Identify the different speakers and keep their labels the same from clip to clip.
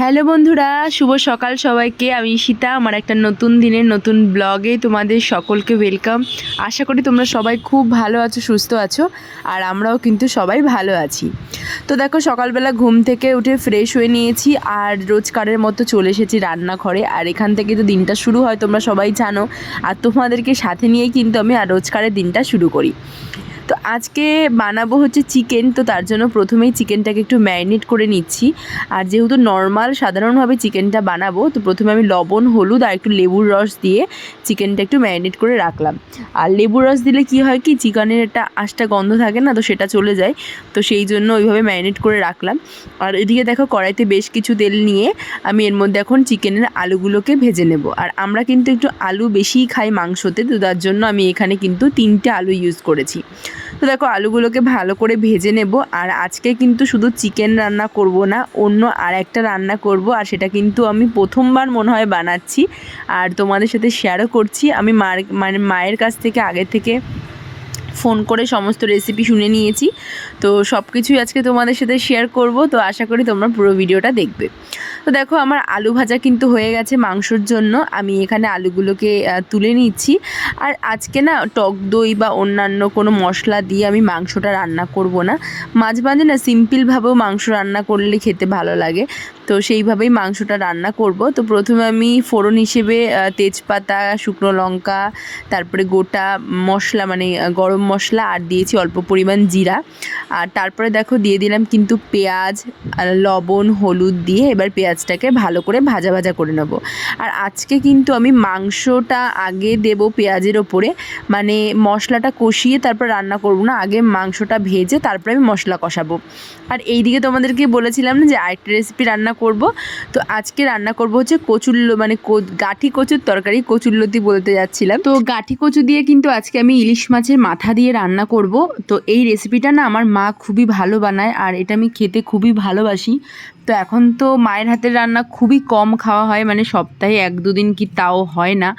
Speaker 1: Hello বন্ধুরা, শুভ সকাল সবাইকে। আমি সীতা আমার একটা নতুন দিনের নতুন ব্লগে তোমাদের সকলকে ওয়েলকাম আশা করি তোমরা সবাই খুব ভালো আছো, সুস্থ আছো, আর আমরাও কিন্তু সবাই ভালো আছি। তো দেখো, সকালবেলা ঘুম থেকে উঠে ফ্রেশ হয়ে নিয়েছি, আর রোজকারের মতো চলে এসেছি রান্নাঘরে। আর এখান থেকে তো দিনটা শুরু হয়, তোমরা সবাই জানো। আর তোমাদেরকে সাথে নিয়েই কিন্তু আমি আর রোজকারের দিনটা শুরু করি। তো আজকে বানাবো হচ্ছে চিকেন তো তার জন্য প্রথমেই চিকেনটাকে একটু ম্যারিনেট করে নিচ্ছি। আর যেহেতু নর্মাল সাধারণভাবে চিকেনটা বানাবো, তো প্রথমে আমি লবণ, হলুদ আর একটু লেবুর রস দিয়ে চিকেনটা একটু ম্যারিনেট করে রাখলাম। আর লেবুর রস দিলে কি হয় কি, চিকেনের একটা আঁশটা গন্ধ থাকে না, তো সেটা চলে যায়। তো সেই জন্য ওইভাবে ম্যারিনেট করে রাখলাম। আর এদিকে দেখো কড়াইতে বেশ কিছু তেল নিয়ে আমি এর মধ্যে এখন চিকেনের আলুগুলোকে ভেজে নেব। আর আমরা কিন্তু একটু আলু বেশিই খাই মাংসতে, তো তার জন্য আমি এখানে কিন্তু তিনটে আলু ইউজ করেছি। তো দেখো, আলুগুলোকে ভালো করে ভেজে নেব। আর আজকে কিন্তু শুধু চিকেন রান্না করব না, অন্য আর একটা রান্না করব। আর সেটা কিন্তু আমি প্রথমবার মনে হয় বানাচ্ছি। আর তোমাদের সাথে শেয়ারও করছি। আমি মার মানে মায়ের কাছ থেকে আগে থেকে ফোন করে সমস্ত রেসিপি শুনে নিয়েছি। তো সব কিছুই আজকে তোমাদের সাথে শেয়ার করব। তো আশা করি তোমরা পুরো ভিডিওটা দেখবে। তো দেখো আমার আলু ভাজা কিন্তু হয়ে গেছে মাংসর জন্য। আমি এখানে আলুগুলোকে তুলে নিচ্ছি। আর আজকে না টক দই বা অন্যান্য কোনো মশলা দিয়ে আমি মাংসটা রান্না করব না। মাঝে মাঝে না সিম্পলভাবেও মাংস রান্না করলে খেতে ভালো লাগে। তো সেইভাবেই মাংসটা রান্না করব। তো প্রথমে আমি ফোড়ন হিসেবে তেজপাতা, শুকনো লঙ্কা, তারপরে গোটা মশলা মানে গরম মশলা, আর দিয়েছি অল্প পরিমাণ জিরা। আর তারপরে দেখো দিয়ে দিলাম কিন্তু পেঁয়াজ লবণ, হলুদ দিয়ে এবার পেঁয়াজটাকে ভালো করে ভাজা ভাজা করে নেব। আর আজকে কিন্তু আমি মাংসটা আগে দেব পেঁয়াজের ওপরে। মানে মশলাটা কষিয়ে তারপর রান্না করব না, আগে মাংসটা ভেজে তারপরে আমি মশলা কষাবো। আর এইদিকে তোমাদেরকে বলেছিলাম না যে আরেকটা রেসিপি রান্না করব। তো আজকে রান্না করব হচ্ছে কচুল্লো মানে গাঠি কচুর তরকারি কচুল্লতি বলতে যাচ্ছিলাম। তো গাঠি কচু দিয়ে কিন্তু আজকে আমি ইলিশ মাছের মাথা দিয়ে রান্না করব। তো এই রেসিপিটা না আমার মা খুবই ভালো বানায়, আর এটা আমি খেতে খুবই ভালোবাসি। তো এখন তো মায়ের রান্না খুবই কম খাওয়া হয় মানে সপ্তাহে এক দুদিন কি তাও হয় না।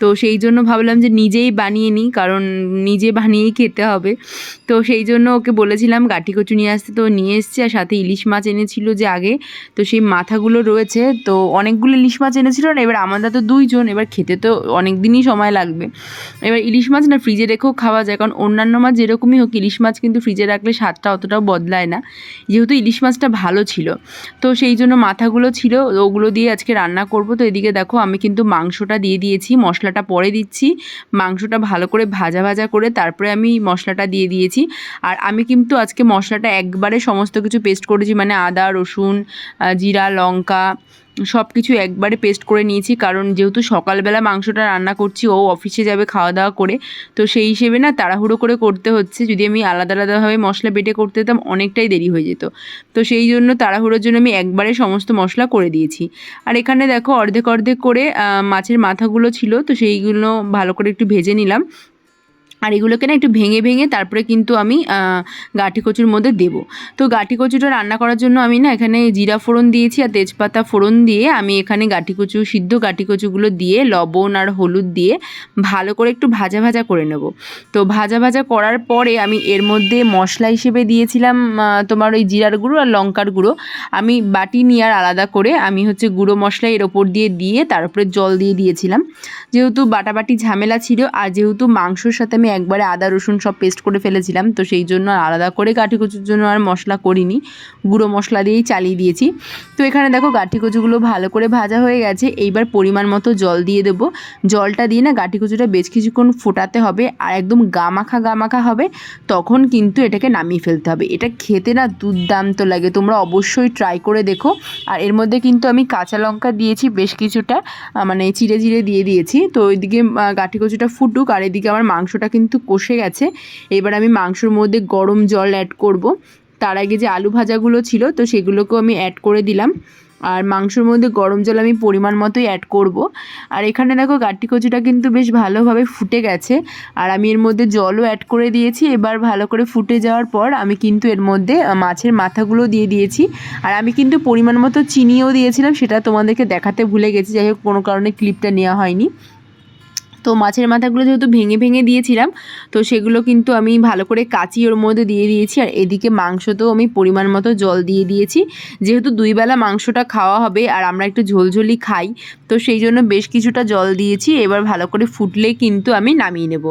Speaker 1: তো সেই জন্য ভাবলাম যে নিজেই বানিয়ে নিই, কারণ নিজে বানিয়েই খেতে হবে। তো সেই জন্য ওকে বলেছিলাম, গাঠি কচু নিয়ে আসতে। তো নিয়ে এসছে, আর সাথে ইলিশ মাছ এনেছিল যে আগে। তো সেই মাথাগুলো রয়েছে, তো অনেকগুলো ইলিশ মাছ এনেছিল না এবার আমাদের তো দুইজন, এবার খেতে তো অনেক দিনই সময় লাগবে। এবার ইলিশ মাছ না ফ্রিজে রেখেও খাওয়া যায়, কারণ অন্যান্য মাছ যেরকমই হোক, ইলিশ মাছ কিন্তু ফ্রিজে রাখলে স্বাদটা অতটাও বদলায় না। যেহেতু ইলিশ মাছটা ভালো ছিল, তো সেই জন্য মাথাগুলো ছিল ওগুলো দিয়ে আজকে রান্না করব। তো এদিকে দেখো, আমি কিন্তু মাংসটা দিয়ে দিয়েছি মশলাটা পরে দিচ্ছি। মাংসটা ভালো করে ভাজা ভাজা করে তারপরে আমি মশলাটা দিয়ে দিয়েছি। আর আমি কিন্তু আজকে মশলাটা একবারে সমস্ত কিছু পেস্ট করেছি মানে আদা, রসুন জিরা, লঙ্কা সব কিছু একবারে পেস্ট করে নিয়েছি। কারণ যেহেতু সকালবেলা মাংসটা রান্না করছি, ও অফিসে যাবে খাওয়া দাওয়া করে। তো সেই হিসেবে না তাড়াহুড়ো করে করতে হচ্ছে। যদি আমি আলাদা আলাদাভাবে মশলা বেটে করতে যেতাম, অনেকটাই দেরি হয়ে যেত। তো সেই জন্য তাড়াহুড়োর জন্য আমি একবারে সমস্ত মশলা করে দিয়েছি। আর এখানে দেখো অর্ধেক অর্ধেক করে মাছের মাথাগুলো ছিল, তো সেইগুলো ভালো করে একটু ভেজে নিলাম। আর এগুলোকে না একটু ভেঙে ভেঙে তারপরে কিন্তু আমি গাঠি কচুর মধ্যে দেব। তো গাঠি কচুটা রান্না করার জন্য আমি না এখানে জিরা ফোড়ন দিয়েছি আর তেজপাতা ফোড়ন দিয়ে আমি এখানে গাঠি কচু, সিদ্ধ গাঠি কচুগুলো দিয়ে, লবণ আর হলুদ দিয়ে ভালো করে একটু ভাজা ভাজা করে নেব। তো ভাজা ভাজা করার পরে আমি এর মধ্যে মশলা হিসেবে দিয়েছিলাম তোমার ওই জিরার গুঁড়ো আর লঙ্কার গুঁড়ো। আমি বাটি নিয়ে আর আলাদা করে আমি হচ্ছে গুঁড়ো মশলা এর ওপর দিয়ে দিয়ে তারপরে জল দিয়ে দিয়েছিলাম। যেহেতু বাটাবাটি ঝামেলা ছিল আর যেহেতু মাংসর সাথে আমি একবারে আদা, রসুন সব পেস্ট করে ফেলেছিলাম, তো সেই জন্য আর আলাদা করে গাঠি কচুর জন্য আর মশলা করিনি। গুঁড়ো মশলা দিয়েই চালিয়ে দিয়েছি। তো এখানে দেখো গাঠি কচুগুলো ভালো করে ভাজা হয়ে গেছে। এইবার পরিমাণ মতো জল দিয়ে দেবো। জলটা দিয়ে না গাঠি কচুটা বেশ কিছুক্ষণ ফোটাতে হবে আর একদম গামাখা গামাখা হবে, তখন কিন্তু এটাকে নামিয়ে ফেলতে হবে। এটা খেতে না দুর্দান্ত লাগে। তোমরা অবশ্যই ট্রাই করে দেখো। আর এর মধ্যে কিন্তু আমি কাঁচা লঙ্কা দিয়েছি বেশ কিছুটা মানে চিড়ে চিড়ে দিয়ে দিয়েছি। তো ওইদিকে গাঠি কচুটা ফুটুক আর এদিকে আমার মাংসটা কিন্তু কষে গেছে। এবার আমি মাংসর মধ্যে গরম জল অ্যাড করব। তার আগে যে আলু ভাজাগুলো ছিল, তো সেগুলোকেও আমি অ্যাড করে দিলাম। আর মাংসর মধ্যে গরম জল আমি পরিমাণ মতোই অ্যাড করব। আর এখানে দেখো গাঠি কচুটা কিন্তু বেশ ভালোভাবে ফুটে গেছে। আর আমি এর মধ্যে জলও অ্যাড করে দিয়েছি। এবার ভালো করে ফুটে যাওয়ার পর আমি কিন্তু এর মধ্যে মাছের মাথাগুলো দিয়ে দিয়েছি। আর আমি কিন্তু পরিমাণ মতো চিনিও দিয়েছিলাম, সেটা তোমাদেরকে দেখাতে ভুলে গেছি। যাই হোক, কোনো কারণে ক্লিপটা নেওয়া হয়নি। তো মাছের মাথাগুলো যেহেতু ভেঙে ভেঙে দিয়েছিলাম, তো সেগুলো কিন্তু আমি ভালো করে কাচি ওর মধ্যে দিয়ে দিয়েছি। আর এদিকে মাংসতেও আমি পরিমাণ মতো জল দিয়ে দিয়েছি। যেহেতু দুইবেলা মাংসটা খাওয়া হবে আর আমরা একটু ঝোলঝোলি খাই, তো সেই জন্য বেশ কিছুটা জল দিয়েছি। এবার ভালো করে ফুটলে কিন্তু আমি নামিয়ে নেব।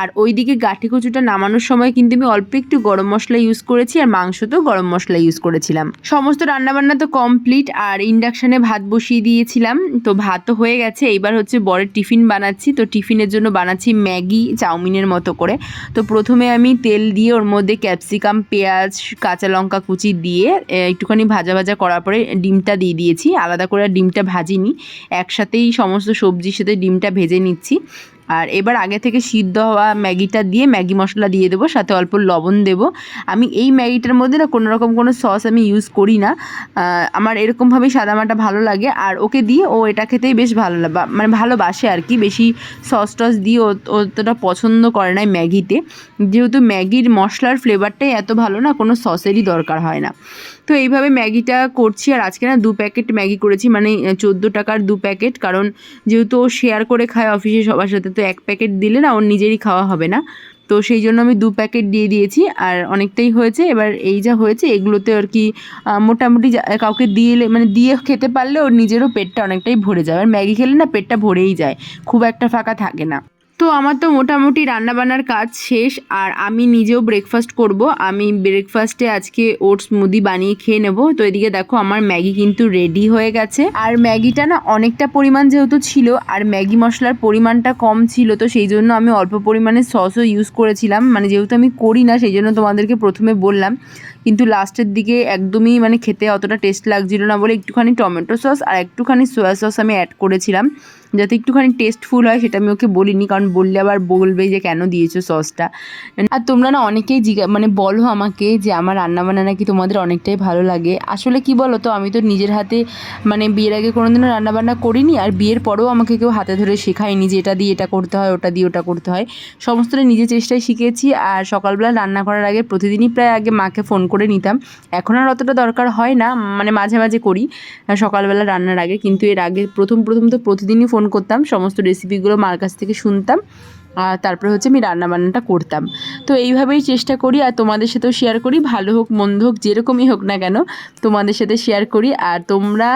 Speaker 1: আর ওইদিকে গাঠি কচুটা নামানোর সময় কিন্তু আমি অল্প একটু গরম মশলা ইউজ করেছি আর মাংসতেও গরম মশলা ইউজ করেছিলাম। সমস্ত রান্নাবান্না তো কমপ্লিট আর ইন্ডাকশানে ভাত বসিয়ে দিয়েছিলাম, তো ভাত তো হয়ে গেছে। এইবার হচ্ছে বরের টিফিন বানাচ্ছি, তো টিফিনের জন্য বানাচ্ছি ম্যাগি চাউমিনের মতো করে। তো প্রথমে আমি তেল দিয়ে ওর মধ্যে ক্যাপসিকাম, পেঁয়াজ, কাঁচা লঙ্কা কুচি দিয়ে একটুখানি ভাজা ভাজা করার পরে ডিমটা দিয়ে দিয়েছি। আলাদা করে ডিমটা ভাজিনি। একসাথেই সমস্ত সবজির সাথে ডিমটা ভেজে নিচ্ছি। আর এবার আগে থেকে সিদ্ধ হওয়া ম্যাগিটা দিয়ে ম্যাগি মশলা দিয়ে দেবো, সাথে অল্প লবণ দেবো। আমি এই ম্যাগিটার মধ্যে না কোনো রকম কোনো সস আমি ইউজ করি না। আমার এরকমভাবেই সাদামাটা ভালো লাগে আর ওকে দিয়ে ও এটা খেতেই বেশ ভালো লাগে মানে ভালোবাসে আর কি। বেশি সস টস দিয়ে ও অতটা পছন্দ করে না ম্যাগিতে। যেহেতু ম্যাগির মশলার ফ্লেভারটাই এত ভালো না, কোনো সসেরই দরকার হয় না। তো এইভাবে ম্যাগিটা করছি আর আজকে না দু প্যাকেট ম্যাগি করেছি মানে চোদ্দ টাকার দু প্যাকেট। কারণ যেহেতু ও শেয়ার করে খায় অফিসে সবার সাথে, তো এক প্যাকেট দিলে না ওর নিজেরই খাওয়া হবে না। তো সেই জন্য আমি দু প্যাকেট দিয়ে দিয়েছি আর অনেকটাই হয়েছে। এবার এই যা হয়েছে, এগুলোতে আর কি মোটামুটি কাউকে দিয়ে মানে দিয়ে খেতে পারলে ওর নিজেরও পেটটা অনেকটাই ভরে যায়। আর ম্যাগি খেলে না পেটটা ভরেই যায়, খুব একটা ফাঁকা থাকে না। তো আমার তো মোটামুটি রান্নাবান্নার কাজ শেষ আর আমি নিজেও ব্রেকফাস্ট করব। আমি ব্রেকফাস্টে আজকে ওটস মুদি বানিয়ে খেয়ে নেব। তো এদিকে দেখো আমার ম্যাগি কিন্তু রেডি হয়ে গেছে। আর ম্যাগিটা না অনেকটা পরিমাণ যেহেতু ছিল আর ম্যাগি মশলার পরিমাণটা কম ছিল, তো সেই জন্য আমি অল্প পরিমাণে সসও ইউজ করেছিলাম। মানে যেহেতু আমি করি না, সেই জন্য তোমাদেরকে প্রথমে বললাম কিন্তু লাস্টের দিকে একদমই মানে খেতে অতটা টেস্ট লাগছিল না বলে একটুখানি টমেটো সস আর একটুখানি সোয়া সস আমি অ্যাড করেছিলাম। যাতে একটুখানি টেস্টফুল হয় সেটা আমি ওকে বলিনি, কারণ বললে আবার বলবে যে কেন দিয়েছ সসটা আর তোমরা না অনেকেই জিজ্ঞা মানে বলো আমাকে যে আমার রান্নাবান্না নাকি তোমাদের অনেকটাই ভালো লাগে। আসলে কি বলো তো আমি তো নিজের হাতে মানে বিয়ের আগে কোনো কোনোদিনও রান্নাবান্না করিনি আর বিয়ের পরেও আমাকে কেউ হাতে ধরে শেখায়নি যে এটা দিয়ে এটা করতে হয়, ওটা দিয়ে ওটা করতে হয়। সমস্তটা নিজের চেষ্টায় শিখেছি আর সকালবেলা রান্না করার আগে প্রতিদিনই প্রায় আগে মাকে ফোন করে নিতাম। এখন আর অতটা দরকার হয় না মানে মাঝে মাঝে করি সকালবেলা রান্নার আগে। কিন্তু এর আগে প্রথম প্রথম তো প্রতিদিনই ফোন করতাম, সমস্ত রেসিপিগুলো মার কাছ থেকে শুনতাম, আর তারপরে হচ্ছে আমি রান্না বান্নাটা করতাম। তো এইভাবেই চেষ্টা করি, আর তোমাদের সাথেও শেয়ার করি, ভালো হোক, মন্দ হোক, যেরকমই হোক না কেন, তোমাদের সাথে শেয়ার করি। আর তোমরা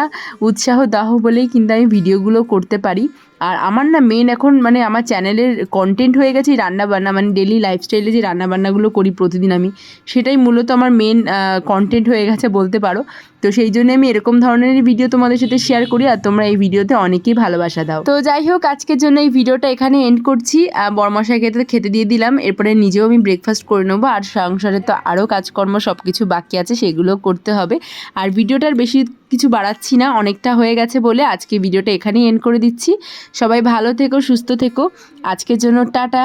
Speaker 1: উৎসাহ দাও বলেই কিন্তু আমি ভিডিওগুলো করতে পারি। আর আমার না মেন এখন মানে আমার চ্যানেলের কন্টেন্ট হয়ে গেছে রান্না বান্না মানে ডেলি লাইফস্টাইলে যে রান্নাবান্নাগুলো করি প্রতিদিন আমি, সেটাই মূলত আমার মেন কন্টেন্ট হয়ে গেছে বলতে পারো। তো সেই জন্য আমি এরকম ধরনের ভিডিও তোমাদের সাথে শেয়ার করি আর তোমরা এই ভিডিওতে অনেকেই ভালোবাসা দাও। তো যাই হোক আজকের জন্য এই ভিডিওটা এখানে এন্ড করছি। আহ, বরমশাইকে তো খেতে দিয়ে দিলাম। এরপরে নিজেও আমি ব্রেকফাস্ট করে নেব আর সংসারে তো আরও কাজকর্ম সব কিছু বাকি আছে সেগুলো করতে হবে। আর ভিডিওটার বেশি কিছু বাড়াচ্ছি না অনেকটা হয়ে গেছে বলে আজকে ভিডিওটা এখানেই এন্ড করে দিচ্ছি। সবাই ভালো থেকো সুস্থ থেকো। আজকের জন্য টাটা।